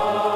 Bir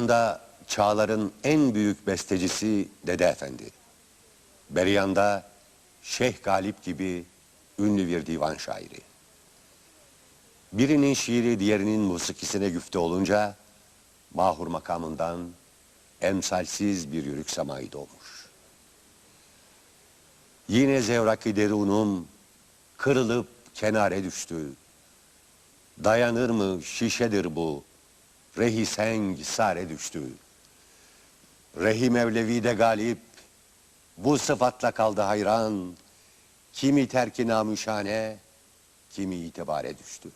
yanda çağların en büyük bestecisi Dede Efendi. Bir yanda Şeyh Galip gibi ünlü bir divan şairi. Birinin şiiri diğerinin musikisine güfte olunca mahur makamından emsalsiz bir yürük semayı doğmuş. Yine zevraki derunum kırılıp kenare düştü. Dayanır mı şişedir bu, rehi seng sare düştü. Rehi Mevlevi de galip, bu sıfatla kaldı hayran. Kimi terki namüşane, kimi itibare düştü.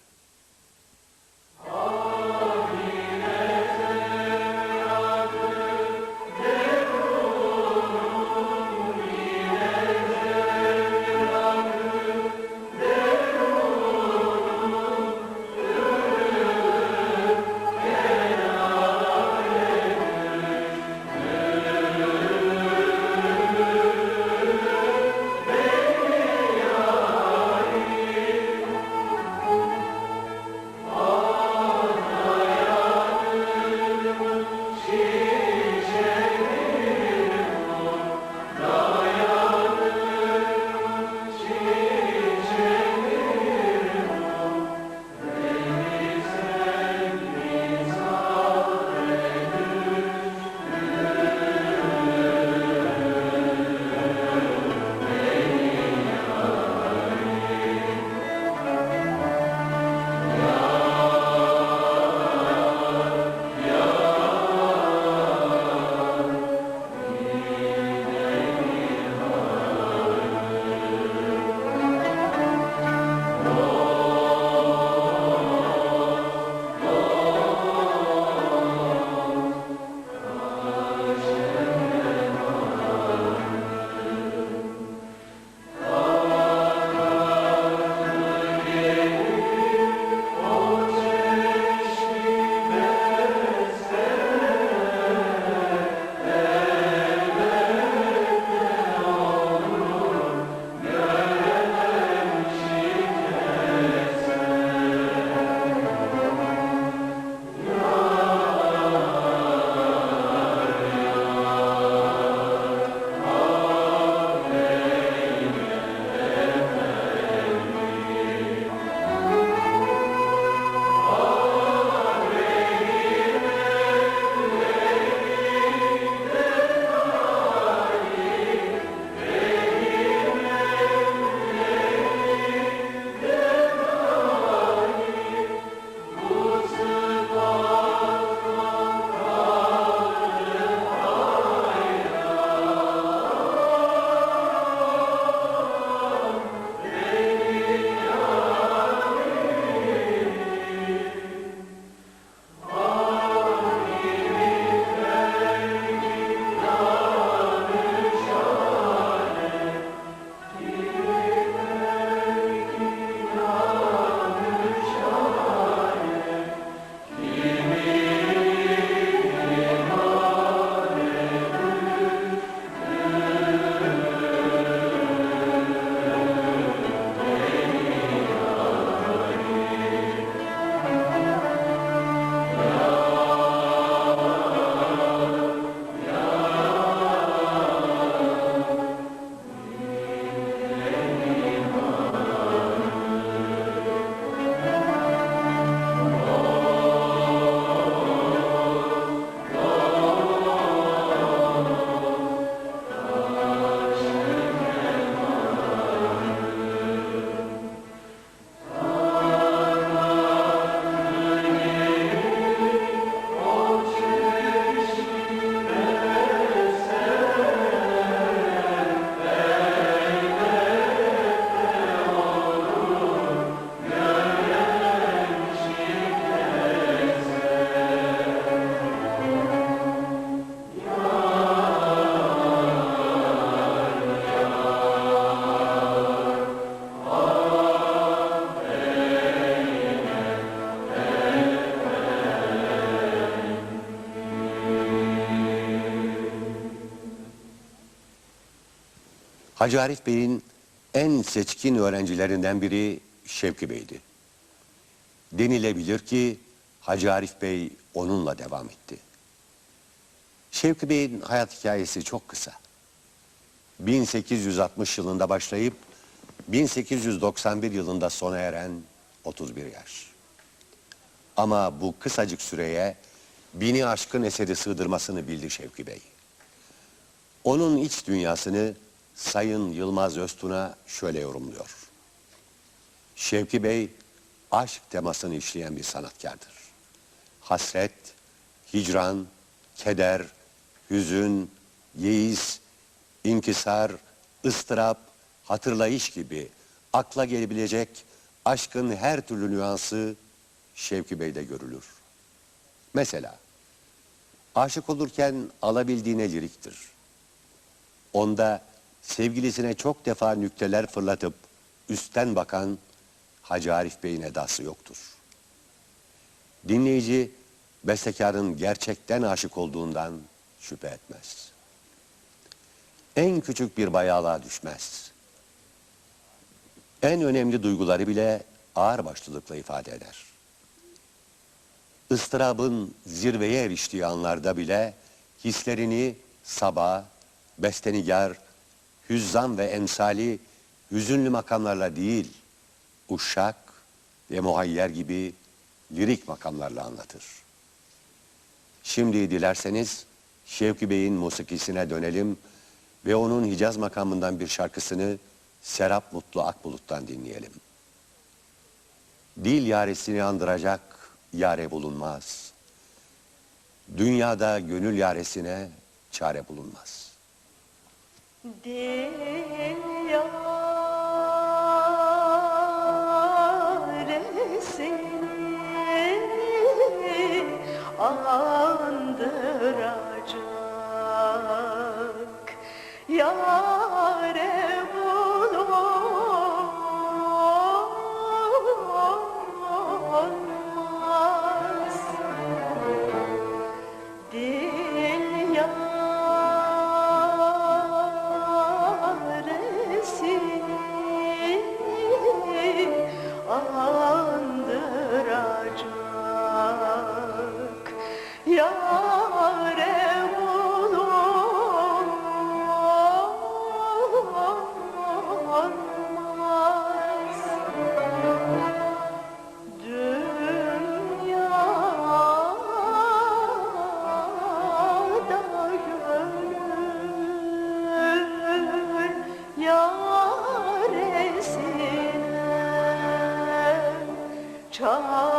Hacı Arif Bey'in en seçkin öğrencilerinden biri Şevki Bey'di. Denilebilir ki Hacı Arif Bey onunla devam etti. Şevki Bey'in hayat hikayesi çok kısa. 1860 yılında başlayıp 1891 yılında sona eren 31 yaş. Ama bu kısacık süreye bini aşkın eseri sığdırmasını bildi Şevki Bey. Onun iç dünyasını Sayın Yılmaz Öztun'a şöyle yorumluyor. Şevki Bey aşk temasını işleyen bir sanatkardır. Hasret, hicran, keder, hüzün, yeis, inkisar, ıstırap, hatırlayış gibi akla gelebilecek aşkın her türlü nüansı Şevki Bey'de görülür. Mesela aşık olurken alabildiğine liriktir. Onda sevgilisine çok defa nükteler fırlatıp üstten bakan Hacı Arif Bey'in edası yoktur. Dinleyici bestekarın gerçekten aşık olduğundan şüphe etmez. En küçük bir bayağılığa düşmez. En önemli duyguları bile ağır başlılıkla ifade eder. Istırabın zirveye eriştiği anlarda bile hislerini sabah, bestenigar, hüzzam ve emsali hüzünlü makamlarla değil, uşak ve muhayyer gibi lirik makamlarla anlatır. Şimdi dilerseniz Şevki Bey'in musikisine dönelim ve onun Hicaz makamından bir şarkısını Serap Mutlu Akbulut'tan dinleyelim. Dil yaresini andıracak yare bulunmaz. Dünyada gönül yaresine çare bulunmaz. Dil yaresini andıracak Yare çare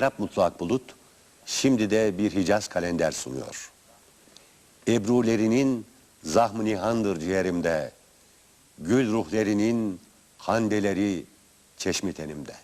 Serap Mutlu Akbulut şimdi de bir Hicaz kalender sunuyor. Ebrulerinin zahmı nihandır ciğerimde. Gül ruhlerinin handeleri çeşmi tenimde.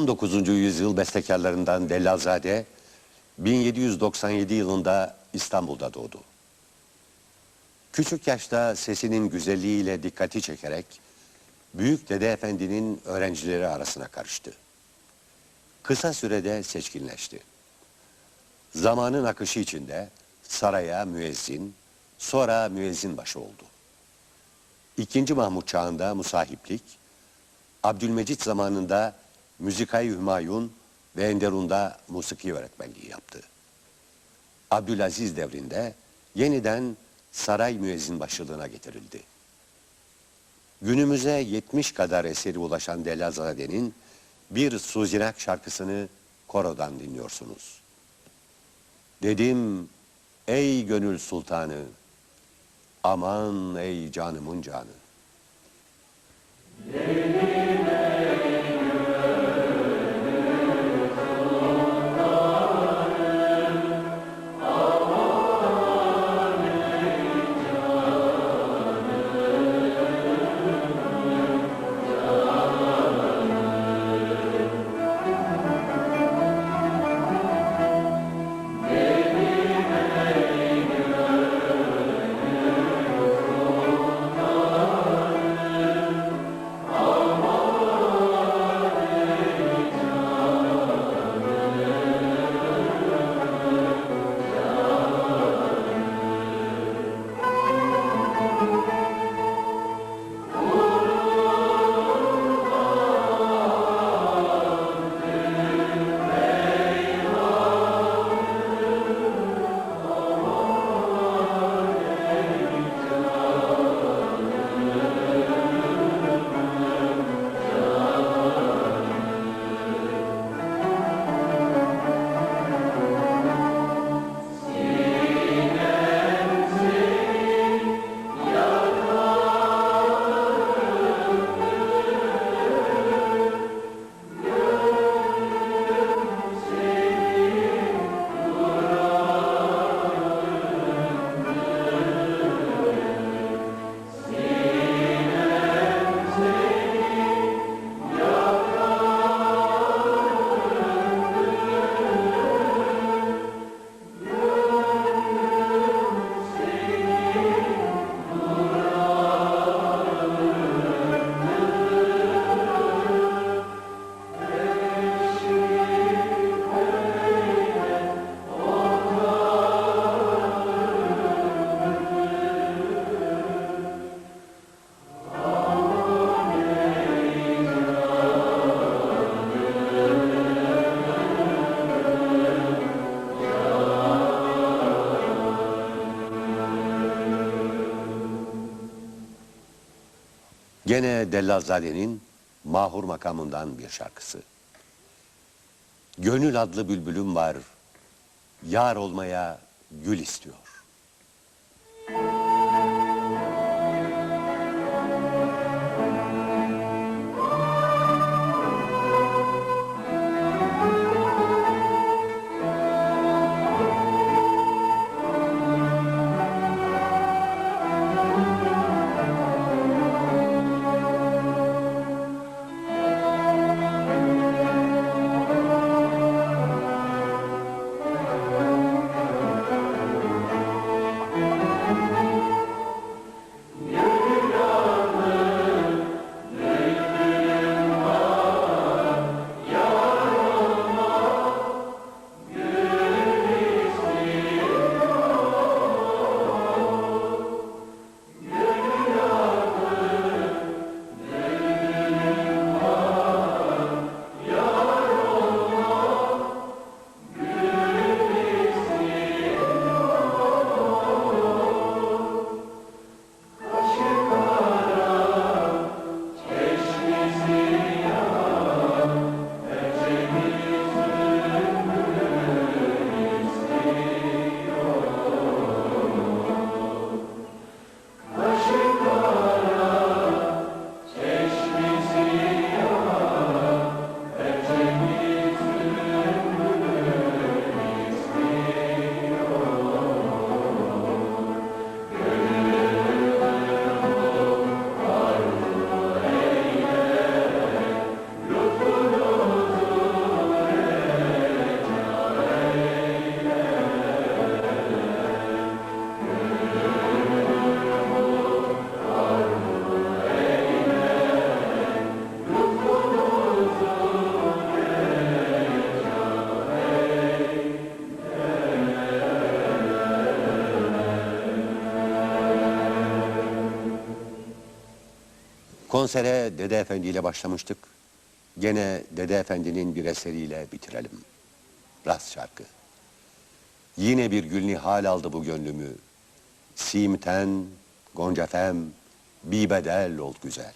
19. yüzyıl bestekarlarından Dellalzade 1797 yılında İstanbul'da doğdu. Küçük yaşta sesinin güzelliğiyle dikkati çekerek Büyük Dede Efendi'nin öğrencileri arasına karıştı. Kısa sürede seçkinleşti. Zamanın akışı içinde saraya müezzin, sonra müezzin başı oldu. İkinci Mahmut çağında musahiplik, Abdülmecit zamanında Müzikay Hümayun ve Enderun'da musiki öğretmenliği yaptı. Abdülaziz devrinde yeniden saray müezzin başlığına getirildi. Günümüze 70 kadar eseri ulaşan Delazade'nin bir Suzinak şarkısını korodan dinliyorsunuz. Dedim ey gönül sultanı, aman ey canımın canı. Gene Dellazade'nin Mahur makamından bir şarkısı. Gönül adlı bülbülüm var, yar olmaya gül istiyor. Konsere Dede Efendi ile başlamıştık. Gene Dede Efendi'nin bir eseriyle bitirelim. Rast şarkı. Yine bir gül nihal aldı bu gönlümü. Simten, goncafem, bir bedel ol güzel.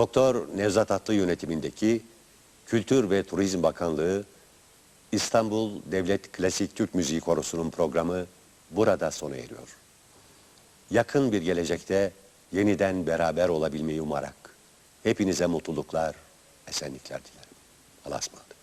Doktor Nevzat Atlı yönetimindeki Kültür ve Turizm Bakanlığı İstanbul Devlet Klasik Türk Müziği Korosu'nun programı burada sona eriyor. Yakın bir gelecekte yeniden beraber olabilmeyi umarak hepinize mutluluklar, esenlikler dilerim. Allah'a ısmarladık.